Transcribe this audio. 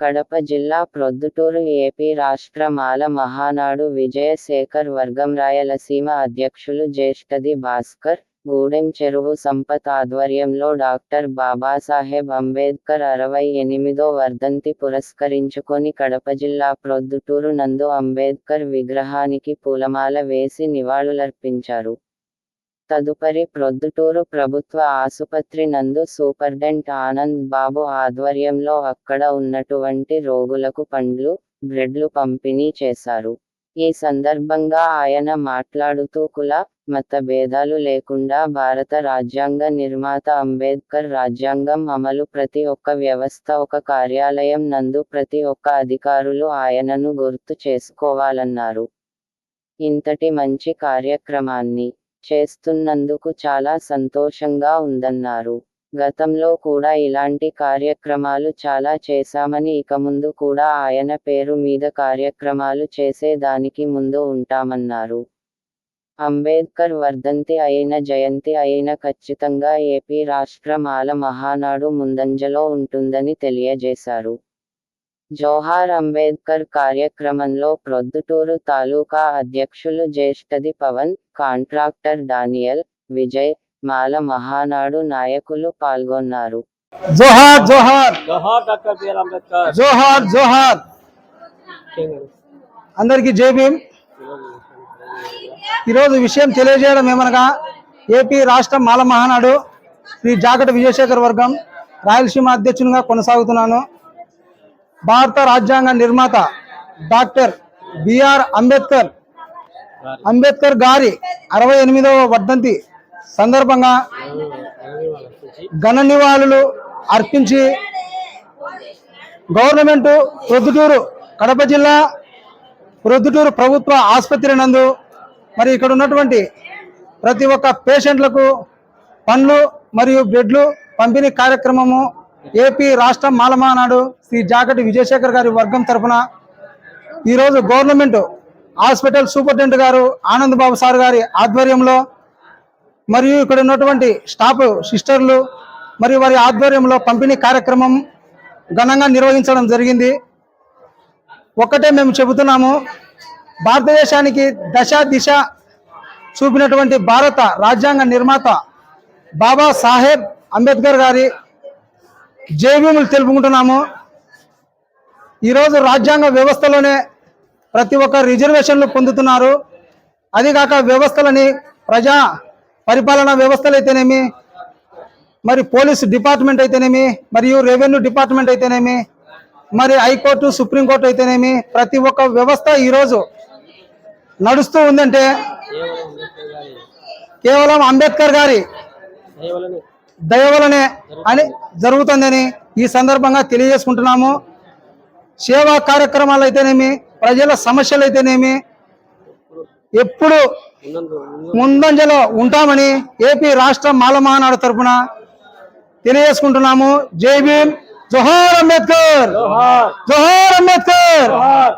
కడప జిల్లా ప్రొద్దుటూరు ఏపీ రాష్ట్ర మాల మహానాడు విజయశేఖర్ వర్గం రాయలసీమ అధ్యక్షులు జ్యేష్ఠది భాస్కర్ గూడెం చెరువు సంపత్ ఆధ్వర్యంలో డాక్టర్ బాబాసాహెబ్ అంబేద్కర్ అరవై ఎనిమిదో వర్ధంతి పురస్కరించుకొని కడప జిల్లా ప్రొద్దుటూరు నందు అంబేద్కర్ విగ్రహానికి పూలమాల వేసి నివాళులర్పించారు. తదుపరి ప్రొద్దుటూరు ప్రభుత్వ ఆసుపత్రి నందు సూపర్డెంట్ ఆనంద్ బాబు ఆధ్వర్యంలో అక్కడ ఉన్నటువంటి రోగులకు పండ్లు బ్రెడ్లు పంపిణీ చేశారు. ఈ సందర్భంగా ఆయన మాట్లాడుతూ కుల మత భేదాలు లేకుండా భారత రాజ్యాంగ నిర్మాత అంబేద్కర్ రాజ్యాంగం అమలు ప్రతి ఒక్క వ్యవస్థ ఒక కార్యాలయం నందు ప్రతి ఒక్క అధికారులు ఆయనను గుర్తు చేసుకోవాలన్నారు. ఇంతటి మంచి కార్యక్రమాన్ని చేస్తున్నందుకు చాలా సంతోషంగా ఉందన్నారు. గతంలో కూడా ఇలాంటి కార్యక్రమాలు చాలా చేశామని ఇక ముందు కూడా ఆయన పేరు మీద కార్యక్రమాలు చేసే దానికి ముందు ఉంటామన్నారు. అంబేద్కర్ వర్ధంతి అయిన జయంతి అయిన ఖచ్చితంగా ఏపీ రాష్ట్రమాల మహానాడు ముందంజలో ఉంటుందని తెలియజేశారు. జోహార్ అంబేద్కర్ కార్యక్రమంలో ప్రొద్దుటూరు తాలూకా అధ్యక్షులు జ్యేష్ఠది పవన్ కాంట్రాక్టర్ డానియల్ విజయ్ మాల మహానాడు నాయకులు పాల్గొన్నారు. జోహార్ జోహార్ జోహార్ డాక్టర్ బిఆర్ అంబేద్కర్. జోహార్ జోహార్ అందరికీ జై భీమ్. ఈరోజు విషయం తెలియజేయడం ఏమనగా ఏపీ రాష్ట్ర మాల మహానాడు శ్రీ జాగట విజయశేఖర్ వర్గం రాయలసీమ అధ్యక్షునిగా కొనసాగుతున్నాను. భారత రాజ్యాంగ నిర్మాత డాక్టర్ బిఆర్ అంబేద్కర్ అంబేద్కర్ గారి అరవై ఎనిమిదవ వర్ధంతి సందర్భంగా ఘన నివాళులు అర్పించి గవర్నమెంట్ ప్రొద్దుటూరు కడప జిల్లా ప్రొద్దుటూరు ప్రభుత్వ ఆసుపత్రి నందు మరి ఇక్కడ ఉన్నటువంటి ప్రతి ఒక్క పేషెంట్లకు పండ్లు మరియు బ్రెడ్లు పంపిణీ కార్యక్రమము ఏపీ రాష్ట్రం మాలమానాడు శ్రీ జాగటి విజయశేఖర్ గారి వర్గం తరఫున ఈరోజు గవర్నమెంట్ హాస్పిటల్ సూపరింటెండెంట్ గారు ఆనంద్ బాబు సార్ గారి ఆధ్వర్యంలో మరియు ఇక్కడ ఉన్నటువంటి స్టాఫ్ సిస్టర్లు మరియు వారి ఆధ్వర్యంలో పంపిణీ కార్యక్రమం ఘనంగా నిర్వహించడం జరిగింది. ఒక్కటే మేము చెబుతున్నాము భారతదేశానికి దశ దిశ చూపినటువంటి భారత రాజ్యాంగ నిర్మాత బాబా సాహెబ్ అంబేద్కర్ గారి జైభీములు తెలుపుకుంటున్నాము. ఈరోజు రాజ్యాంగ వ్యవస్థలోనే ప్రతి ఒక్క రిజర్వేషన్లు పొందుతున్నారు. అదిగాక వ్యవస్థలని ప్రజా పరిపాలనా వ్యవస్థలు అయితేనేమి మరి పోలీస్ డిపార్ట్మెంట్ అయితేనేమి మరియు రెవెన్యూ డిపార్ట్మెంట్ అయితేనేమి మరి హైకోర్టు సుప్రీంకోర్టు అయితేనేమి ప్రతి ఒక్క వ్యవస్థ ఈరోజు నడుస్తూ ఉందంటే కేవలం అంబేద్కర్ గారి దయవలనే అని జరుగుతుందని ఈ సందర్భంగా తెలియజేసుకుంటున్నాము. సేవా కార్యక్రమాలు అయితేనేమి ప్రజల సమస్యలు అయితేనేమి ఎప్పుడు ముందంజలో ఉంటామని ఏపీ రాష్ట్ర మాలమానాడు తరఫున తరపున తెలియజేసుకుంటున్నాము. జై భీమ్ జోహార్ అంబేద్కర్! జోహార్ అంబేద్కర్!